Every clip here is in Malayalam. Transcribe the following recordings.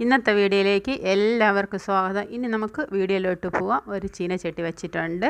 ഇന്നത്തെ വീഡിയോയിലേക്ക് എല്ലാവർക്കും സ്വാഗതം. ഇനി നമുക്ക് വീഡിയോയിലോട്ട് പോവാം. ഒരു ചീനച്ചട്ടി വെച്ചിട്ടുണ്ട്.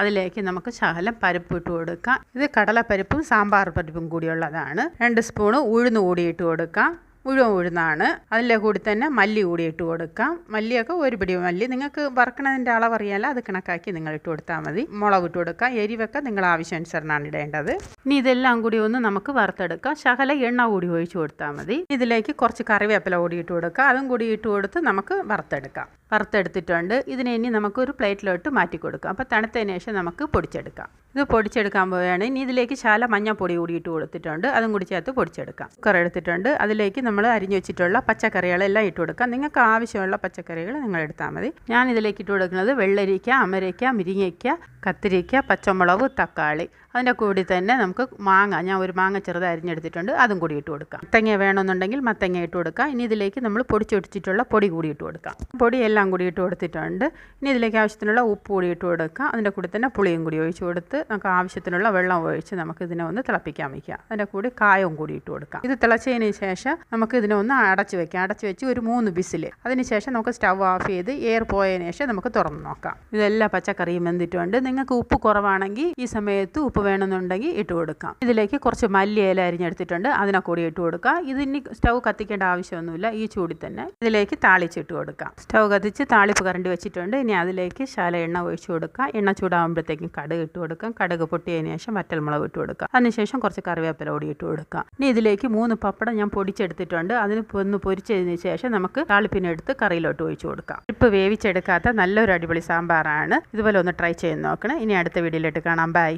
അതിലേക്ക് നമുക്ക് ശകലം പരിപ്പ് ഇട്ട് കൊടുക്കാം. ഇത് കടലപ്പരിപ്പും സാമ്പാർ പരിപ്പും കൂടിയുള്ളതാണ്. രണ്ട് സ്പൂണ് ഉഴുന്ന് കൂടി ഇട്ട് കൊടുക്കാം. മുഴുവൻ ഉഴുന്നാണ്. അതിന്റെ കൂടി തന്നെ മല്ലി കൂടി ഇട്ട് കൊടുക്കാം. മല്ലിയൊക്കെ ഒരു പിടി മല്ലി നിങ്ങൾക്ക് വറക്കണതിന്റെ അളവറിയാലോ അത് കണക്കാക്കി നിങ്ങൾ ഇട്ട് കൊടുത്താൽ മതി. മുളക് ഇട്ട് കൊടുക്കാം. എരിവൊക്കെ നിങ്ങൾ ആവശ്യാനുസരണമാണ് ഇടേണ്ടത്. ഇനി ഇതെല്ലാം കൂടി ഒന്ന് നമുക്ക് വറുത്തെടുക്കാം. ശകല എണ്ണ കൂടി ഒഴിച്ച് കൊടുത്താൽ മതി. ഇതിലേക്ക് കുറച്ച് കറിവേപ്പില കൂടി ഇട്ട് കൊടുക്കുക അതും കൂടി ഇട്ട് കൊടുത്ത് നമുക്ക് വറുത്തെടുക്കാം. വറുത്തെടുത്തിട്ടുണ്ട്. ഇതിനെ ഇനി നമുക്കൊരു പ്ലേറ്റിലോട്ട് മാറ്റി കൊടുക്കാം. അപ്പോൾ തണുത്തതിന് ശേഷം നമുക്ക് പൊടിച്ചെടുക്കാം. ഇത് പൊടിച്ചെടുക്കാൻ പോവുകയാണ്. ഇനി ഇതിലേക്ക് ശാല മഞ്ഞപ്പൊടി കൂടി ഇട്ട് കൊടുത്തിട്ടുണ്ട്. അതും കൂടി ചേർത്ത് പൊടിച്ചെടുക്കാം. കുക്കർ എടുത്തിട്ടുണ്ട്. അതിലേക്ക് നമ്മൾ അരിഞ്ഞു വെച്ചിട്ടുള്ള പച്ചക്കറികളെല്ലാം ഇട്ട് കൊടുക്കാം. നിങ്ങൾക്ക് ആവശ്യമുള്ള പച്ചക്കറികൾ നിങ്ങൾ എടുത്താൽ മതി. ഞാൻ ഇതിലേക്ക് ഇട്ട് കൊടുക്കുന്നത് വെള്ളരിക്ക അമരയ്ക്ക മുരിങ്ങയ്ക്ക കത്തിരിക്ക പച്ചമുളക് തക്കാളി. അതിന്റെ കൂടി തന്നെ നമുക്ക് മാങ്ങ ഞാൻ ഒരു മാങ്ങ ചെറുത് അരിഞ്ഞെടുത്തിട്ടുണ്ട് അതും കൂടി ഇട്ട് കൊടുക്കാം. മത്തങ്ങ വേണമെന്നുണ്ടെങ്കിൽ മത്തങ്ങ ഇട്ട് കൊടുക്കാം. ഇനി ഇതിലേക്ക് നമ്മൾ പൊടിച്ചൊടിച്ചിട്ടുള്ള പൊടി കൂടി ഇട്ട് കൊടുക്കാം. പൊടി എല്ലാം കൂടി ഇട്ട് കൊടുത്തിട്ടുണ്ട്. ഇനി ഇതിലേക്ക് ആവശ്യത്തിനുള്ള ഉപ്പ് കൂടി ഇട്ട് കൊടുക്കാം. അതിന്റെ കൂടി തന്നെ പുളിയും കൂടി ഒഴിച്ച് കൊടുത്ത് നമുക്ക് ആവശ്യത്തിനുള്ള വെള്ളം ഒഴിച്ച് നമുക്ക് ഇതിനെ ഒന്ന് തിളപ്പിക്കാൻ വയ്ക്കാം അതിന്റെ കൂടി കായവും കൂടി ഇട്ട് കൊടുക്കാം. ഇത് തിളച്ചതിന് ശേഷം നമുക്ക് ഇതിനെ ഒന്ന് അടച്ച് വെക്കാം അടച്ച് വെച്ച് ഒരു മൂന്ന് ബിസിൽ അതിനുശേഷം നമുക്ക് സ്റ്റവ് ഓഫ് ചെയ്ത് എയർ പോയതിന് ശേഷം നമുക്ക് തുറന്ന് നോക്കാം. ഇതെല്ലാം പച്ചക്കറിയും വെന്തിട്ടുണ്ട്. നിങ്ങൾക്ക് ഉപ്പ് കുറവാണെങ്കിൽ ഈ സമയത്ത് ഉപ്പ് വേണമെന്നുണ്ടെങ്കിൽ ഇട്ട് കൊടുക്കാം. ഇതിലേക്ക് കുറച്ച് മല്ലിയില അരിഞ്ഞെടുത്തിട്ടുണ്ട്. അതിനെ കൂടി ഇട്ട് കൊടുക്കാം. ഇതിന് സ്റ്റൗ കത്തിക്കേണ്ട ആവശ്യമൊന്നുമില്ല. ഈ ചൂടി തന്നെ ഇതിലേക്ക് താളിച്ചിട്ട് കൊടുക്കാം. സ്റ്റൗ കത്തിച്ച് താളിപ്പ് കറണ്ടി വെച്ചിട്ടുണ്ട്. ഇനി അതിലേക്ക് ശാല എണ്ണ ഒഴിച്ചു കൊടുക്കാം. എണ്ണ ചൂടാകുമ്പോഴത്തേക്കും കടുക് ഇട്ട് കൊടുക്കാം. കടുക് പൊട്ടിയതിന് ശേഷം വറ്റൽമുളക് ഇട്ട് കൊടുക്കാം. അതിനുശേഷം കുറച്ച് കറിവേപ്പില കൂടി ഇട്ട് കൊടുക്കാം. ഇനി ഇതിലേക്ക് മൂന്ന് പപ്പടം ഞാൻ പൊടിച്ചെടുത്തിട്ടുണ്ട്. അതിന് ഒന്ന് പൊരിച്ചതിന് ശേഷം നമുക്ക് താളിപ്പിനെടുത്ത് കറിയിലോട്ട് ഒഴിച്ചു കൊടുക്കാം. ഇപ്പം വേവിച്ചെടുക്കാത്ത നല്ലൊരു അടിപൊളി സാമ്പാറാണ്. ഇതുപോലെ ഒന്ന് ട്രൈ ചെയ്ത് നോക്കണം. ഇനി അടുത്ത വീഡിയോയിലോട്ട് കാണാം. ബൈ.